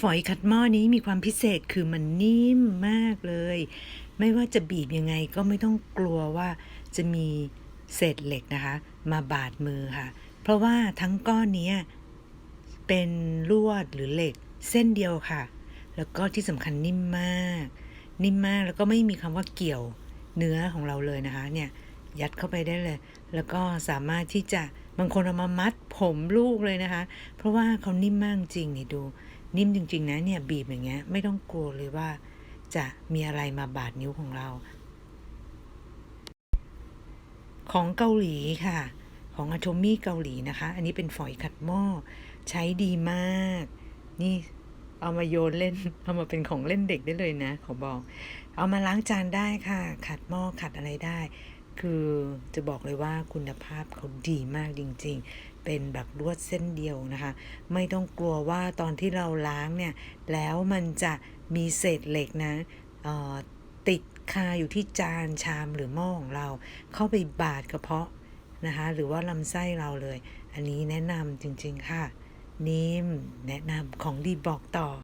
ฝอยขัดหม้อนี้มีความพิเศษคือมันนิ่มมากเลย ไม่ว่าจะบีบยังไงก็ไม่ต้องกลัวว่าจะมีเศษเหล็กนะคะ มาบาดมือค่ะ เพราะว่าทั้งก้อนเนี้ยเป็นลวดหรือเหล็กเส้นเดียวค่ะ แล้วก็ที่สำคัญนิ่มมาก นิ่มมากแล้วก็ไม่มีคำว่าเกี่ยวเนื้อของเราเลยนะคะ เนี่ยยัดเข้าไปได้เลย แล้วก็สามารถที่จะบางคนเอามามัดผมลูกเลยนะคะ เพราะว่าเขานิ่มมากจริงนี่ดู นิ่มจริง ๆ นะเนี่ยบีบอย่างเงี้ยไม่ต้องกลัวเลยว่าจะมีอะไรมาบาดนิ้วของเรา ของเกาหลีค่ะ ของอาโ o มี่เกาหลีนะคะ อันนี้เป็นฝอยขัดหม้อใช้ดีมาก นี่เอามาโยนเล่น เอามาเป็นของเล่นเด็กได้เลยนะ ขอบอก เอามาล้างจานได้ค่ะ ขัดหม้อขัดอะไรได้ คือจะบอกเลยว่าคุณภาพเขาดีมากจริง ๆ เป็นแบบลวดเส้นเดียวนะคะ ไม่ต้องกลัวว่าตอนที่เราล้างเนี่ย แล้วมันจะมีเศษเหล็กนะติดคาอยู่ที่จานชามหรือหม้อของเรา เข้าไปบาดกระเพาะนะคะ หรือว่าลำไส้เราเลย อันนี้แนะนำจริง ๆ ค่ะ นิ่มแนะนำของดีบอกต่อ